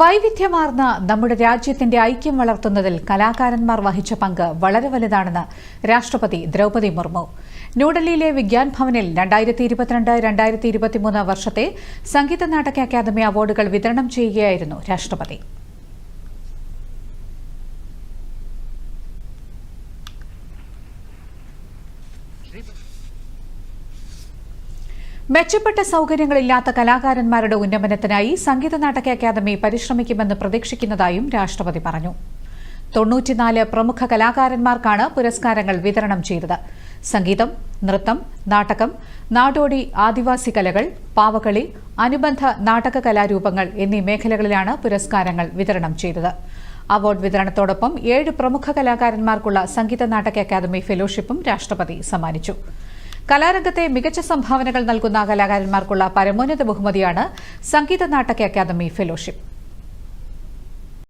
വൈവിധ്യമാർന്ന നമ്മുടെ രാജ്യത്തിന്റെ ഐക്യം വളർത്തുന്നതിൽ കലാകാരന്മാർ വഹിച്ച പങ്ക് വളരെ വലുതാണെന്ന് രാഷ്ട്രപതി ദ്രൗപദി മുർമു. ന്യൂഡൽഹിയിലെ വിജ്ഞാൻ ഭവനിൽ രണ്ടായിരത്തി ഇരുപത്തിരണ്ട് രണ്ടായിരത്തി ഇരുപത്തിമൂന്ന് വർഷത്തെ സംഗീത നാടക അക്കാദമി അവാർഡുകൾ വിതരണം ചെയ്യുകയായിരുന്നു രാഷ്ട്രപതി. മെച്ചപ്പെട്ട സൗകര്യങ്ങളില്ലാത്ത കലാകാരന്മാരുടെ ഉന്നമനത്തിനായി സംഗീത നാടക അക്കാദമി പരിശ്രമിക്കുമെന്ന് പ്രതീക്ഷിക്കുന്നതായും രാഷ്ട്രപതി പറഞ്ഞു. തൊണ്ണൂറ്റിനാല് പ്രമുഖ കലാകാരന്മാർക്കാണ് പുരസ്കാരങ്ങൾ വിതരണം ചെയ്തത്. സംഗീതം നൃത്തം നാടകം നാടോടി ആദിവാസി കലകൾ പാവകളി അനുബന്ധ നാടക കലാരൂപങ്ങൾ എന്നീ മേഖലകളിലാണ് പുരസ്കാരങ്ങൾ വിതരണം ചെയ്തത്. അവാർഡ് വിതരണത്തോടൊപ്പം ഏഴ് പ്രമുഖ കലാകാരന്മാർക്കുള്ള സംഗീത നാടക അക്കാദമി ഫെലോഷിപ്പും രാഷ്ട്രപതി സമ്മാനിച്ചു. കലാരംഗത്തെ മികച്ച സംഭാവനകൾ നൽകുന്ന കലാകാരന്മാർക്കുള്ള പരമോന്നത ബഹുമതിയാണ് സംഗീത നാടക അക്കാദമി ഫെലോഷിപ്പ്.